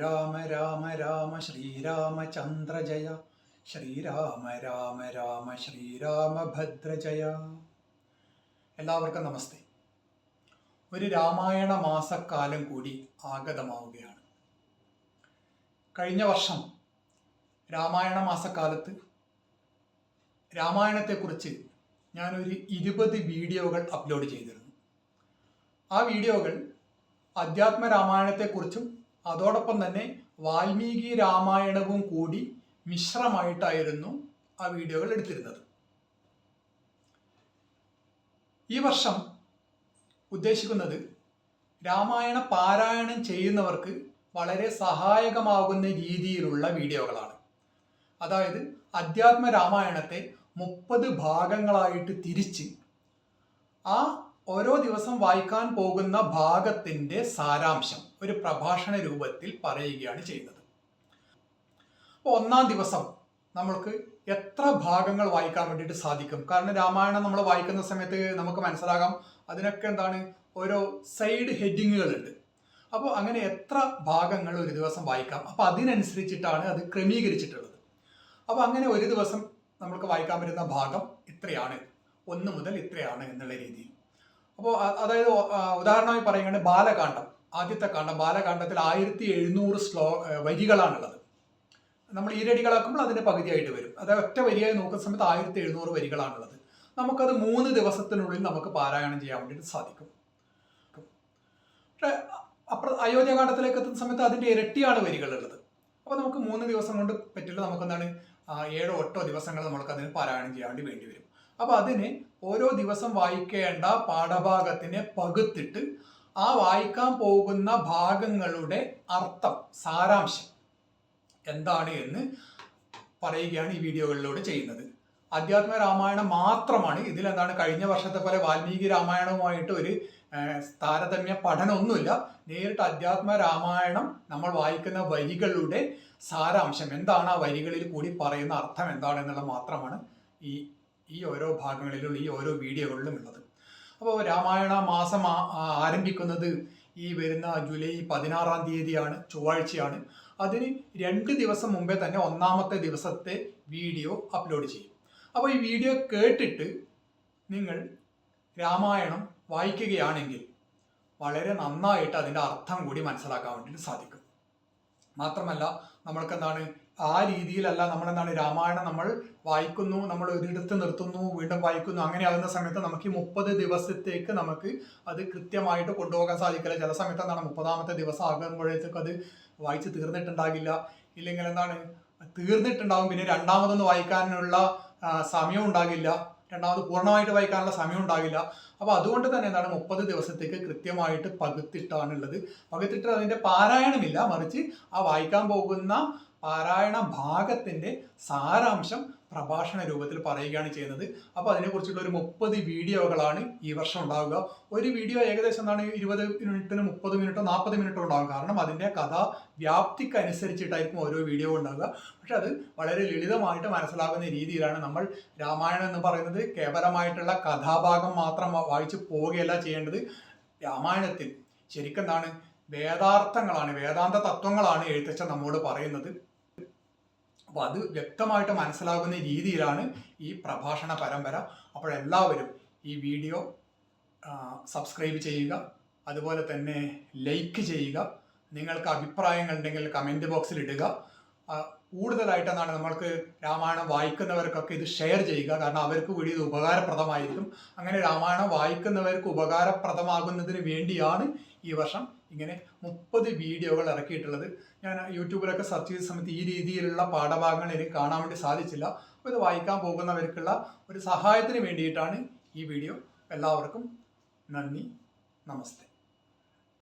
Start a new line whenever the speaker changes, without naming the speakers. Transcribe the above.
രാമ രാമ രാമ ശ്രീരാമചന്ദ്ര ജയ ശ്രീരാമ രാമ രാമ ശ്രീരാമഭദ്ര ജയ എല്ലാവർക്കും നമസ്തേ. ഒരു രാമായണ മാസക്കാലം കൂടി ആഗതമാവുകയാണ്. കഴിഞ്ഞ വർഷം രാമായണ മാസക്കാലത്ത് രാമായണത്തെക്കുറിച്ച് ഞാനൊരു ഇരുപത് വീഡിയോകൾ അപ്ലോഡ് ചെയ്തിരുന്നു. ആ വീഡിയോകൾ അധ്യാത്മ രാമായണത്തെക്കുറിച്ചും അതോടൊപ്പം തന്നെ വാൽമീകി രാമായണവും കൂടി മിശ്രമായിട്ടായിരുന്നു ആ വീഡിയോകൾ എടുത്തിരുന്നത്. ഈ വർഷം ഉദ്ദേശിക്കുന്നത് രാമായണ പാരായണം ചെയ്യുന്നവർക്ക് വളരെ സഹായകമാകുന്ന രീതിയിലുള്ള വീഡിയോകളാണ്. അതായത് അധ്യാത്മ രാമായണത്തെ മുപ്പത് ഭാഗങ്ങളായിട്ട് തിരിച്ച് ആ ഓരോ ദിവസം വായിക്കാൻ പോകുന്ന ഭാഗത്തിന്റെ സാരാംശം. ഒരു പ്രഭാഷണ രൂപത്തിൽ പറയുകയാണ് ചെയ്യുന്നത്. അപ്പോൾ ഒന്നാം ദിവസം നമ്മൾക്ക് എത്ര ഭാഗങ്ങൾ വായിക്കാൻ വേണ്ടിയിട്ട് സാധിക്കും? കാരണം രാമായണം നമ്മൾ വായിക്കുന്ന സമയത്ത് നമുക്ക് മനസ്സിലാകാം അതിനൊക്കെ എന്താണ്? ഓരോ സൈഡ് ഹെഡിങ്ങുകളുണ്ട് അപ്പോൾ അങ്ങനെ എത്ര ഭാഗങ്ങൾ ഒരു ദിവസം വായിക്കാം? അപ്പോൾ അതിനനുസരിച്ചിട്ടാണ് അത് ക്രമീകരിച്ചിട്ടുള്ളത്. അപ്പോൾ അങ്ങനെ ഒരു ദിവസം നമ്മൾക്ക് വായിക്കാൻ പറ്റുന്ന ഭാഗം ഇത്രയാണ്. ഒന്ന് മുതൽ ഇത്രയാണ് എന്നുള്ള രീതിയിൽ. അപ്പോൾ അതായത് ഉദാഹരണമായി പറയുകയാണെങ്കിൽ ബാലകാന്ഡം. ആദ്യത്തെ കാണ്ഡം ബാലകാന്ഡത്തിൽ ആയിരത്തി എഴുന്നൂറ് ശ്ലോ വരികളാണുള്ളത്. നമ്മൾ ഈരടികളാക്കുമ്പോൾ അതിന്റെ പകുതിയായിട്ട് വരും. അതായത് ഒറ്റ വരിയായി നോക്കുന്ന സമയത്ത് ആയിരത്തി എഴുന്നൂറ് വരികളാണുള്ളത്. നമുക്കത് മൂന്ന് ദിവസത്തിനുള്ളിൽ നമുക്ക് പാരായണം ചെയ്യാൻ വേണ്ടിയിട്ട് സാധിക്കും. പക്ഷേ അപ്ര അയോധ്യകാന്ഡത്തിലേക്ക് എത്തുന്ന സമയത്ത് അതിന്റെ ഇരട്ടിയാണ് വരികളുള്ളത്. അപ്പോൾ നമുക്ക് മൂന്ന് ദിവസം കൊണ്ട് പറ്റില്ല നമുക്കെന്താണ് ഏഴോ എട്ടോ ദിവസങ്ങൾ നമുക്ക് അതിന് പാരായണം ചെയ്യാൻ വേണ്ടി വേണ്ടി വരും. അപ്പോൾ അതിന് ഓരോ ദിവസം വായിക്കേണ്ട പാഠഭാഗത്തിനെ പകുത്തിട്ട് ആ വായിക്കാൻ പോകുന്ന ഭാഗങ്ങളുടെ അർത്ഥം സാരാംശം എന്താണ് എന്ന് പറയുകയാണ് ഈ വീഡിയോകളിലൂടെ ചെയ്യുന്നത്. അധ്യാത്മ രാമായണം മാത്രമാണ്. ഇതിൽ എന്താണ്? കഴിഞ്ഞ വർഷത്തെ പോലെ വാൽമീകി രാമായണവുമായിട്ട് ഒരു താരതമ്യ പഠനമൊന്നുമില്ല. നേരിട്ട് അധ്യാത്മ രാമായണം നമ്മൾ വായിക്കുന്ന വരികളുടെ സാരാംശം എന്താണ് ആ വരികളിൽ കൂടി പറയുന്ന അർത്ഥം എന്താണെന്നുള്ളത് മാത്രമാണ് ഈ ഈ ഓരോ ഭാഗങ്ങളിലും ഈ ഓരോ വീഡിയോകളിലും ഉള്ളത്. അപ്പോൾ രാമായണ മാസം ആരംഭിക്കുന്നത് ഈ വരുന്ന ജൂലൈ പതിനാറാം തീയതിയാണ് ചൊവ്വാഴ്ചയാണ്. അതിന് രണ്ട് ദിവസം മുമ്പേ തന്നെ ഒന്നാമത്തെ ദിവസത്തെ വീഡിയോ അപ്ലോഡ് ചെയ്യും. അപ്പോൾ ഈ വീഡിയോ കേട്ടിട്ട് നിങ്ങൾ രാമായണം വായിക്കുകയാണെങ്കിൽ വളരെ നന്നായിട്ട് അതിന്റെ അർത്ഥം കൂടി മനസ്സിലാക്കാൻ വേണ്ടിയിട്ട് സാധിക്കും. മാത്രമല്ല നമ്മൾക്ക് എന്താണ് ആ രീതിയിലല്ല നമ്മൾ നമ്മളെന്താണ് രാമായണം നമ്മൾ വായിക്കുന്നു നമ്മൾ ഒരിടത്ത് നിർത്തുന്നു വീണ്ടും വായിക്കുന്നു അങ്ങനെ ആകുന്ന സമയത്ത് നമുക്ക് ഈ മുപ്പത് ദിവസത്തേക്ക് നമുക്ക് അത് കൃത്യമായിട്ട് കൊണ്ടുപോകാൻ സാധിക്കില്ല. ചില സമയത്ത് എന്താണ് മുപ്പതാമത്തെ ദിവസം ആകുമ്പോഴത്തേക്ക് അത് വായിച്ച് തീർന്നിട്ടുണ്ടാകില്ല. ഇല്ലെങ്കിൽ എന്താണ് തീർന്നിട്ടുണ്ടാകും പിന്നെ രണ്ടാമതൊന്ന് വായിക്കാനുള്ള സമയം ഉണ്ടാകില്ല. രണ്ടാമത് പൂർണമായിട്ട് വായിക്കാനുള്ള സമയം ഉണ്ടാകില്ല. അപ്പോൾ അതുകൊണ്ട് തന്നെ എന്താണ് മുപ്പത് ദിവസത്തേക്ക് കൃത്യമായിട്ട് പകുത്തിട്ടാണുള്ളത് പകുത്തിട്ട് അതിന്റെ പാരായണമില്ല മറിച്ച് ആ വായിക്കാൻ പോകുന്ന പാരായണ ഭാഗത്തിന്റെ സാരാംശം പ്രഭാഷണ രൂപത്തിൽ പറയുകയാണ് ചെയ്യുന്നത്. അപ്പോൾ അതിനെക്കുറിച്ചുള്ള ഒരു മുപ്പത് വീഡിയോകളാണ് ഈ വർഷം ഉണ്ടാവുക. ഒരു വീഡിയോ ഏകദേശം എന്താണ്? ഇരുപത് മിനിറ്റിന് മുപ്പത് മിനിറ്റോ നാൽപ്പത് മിനിറ്റോ ഉണ്ടാകും കാരണം അതിന്റെ കഥ വ്യാപ്തിക്ക് അനുസരിച്ചിട്ടായിരിക്കും ഓരോ വീഡിയോ ഉണ്ടാവുക. പക്ഷെ അത് വളരെ ലളിതമായിട്ട് മനസ്സിലാകുന്ന രീതിയിലാണ് നമ്മൾ രാമായണം എന്ന് പറയുന്നത് കേവലമായിട്ടുള്ള കഥാഭാഗം മാത്രം വായിച്ചു പോവുകയല്ല ചെയ്യേണ്ടത്. രാമായണത്തിൽ ശരിക്കും എന്താണ് വേദാർത്ഥങ്ങളാണ് വേദാന്ത തത്വങ്ങളാണ് എഴുത്തച്ഛൻ നമ്മോട് പറയുന്നത്. അപ്പോൾ അത് വ്യക്തമായിട്ട് മനസ്സിലാകുന്ന രീതിയിലാണ് ഈ പ്രഭാഷണ പരമ്പര. അപ്പോൾ എല്ലാവരും ഈ വീഡിയോ സബ്സ്ക്രൈബ് ചെയ്യുക അതുപോലെ തന്നെ ലൈക്ക് ചെയ്യുക നിങ്ങൾക്ക് അഭിപ്രായങ്ങൾ ഉണ്ടെങ്കിൽ കമന്റ് ബോക്സിൽ ഇടുക. ആ, കൂടുതലായിട്ട് എന്താണ് നമ്മൾക്ക് രാമായണം വായിക്കുന്നവർക്കൊക്കെ ഇത് ഷെയർ ചെയ്യുക. കാരണം അവർക്ക് കൂടി ഇത് ഉപകാരപ്രദമായിരിക്കും. അങ്ങനെ രാമായണം വായിക്കുന്നവർക്ക് ഉപകാരപ്രദമാകുന്നതിന് വേണ്ടിയാണ് ഈ വർഷം ഇങ്ങനെ മുപ്പത് വീഡിയോകൾ ഇറക്കിയിട്ടുള്ളത്. ഞാൻ യൂട്യൂബിലൊക്കെ സെർച്ച് ചെയ്ത സമയത്ത് ഈ രീതിയിലുള്ള പാഠഭാഗങ്ങൾ എനിക്ക് കാണാൻ വേണ്ടി സാധിച്ചില്ല. അപ്പോൾ ഇത് വായിക്കാൻ പോകുന്നവർക്കുള്ള ഒരു സഹായത്തിന് വേണ്ടിയിട്ടാണ് ഈ വീഡിയോ. എല്ലാവർക്കും നന്ദി. നമസ്തേ.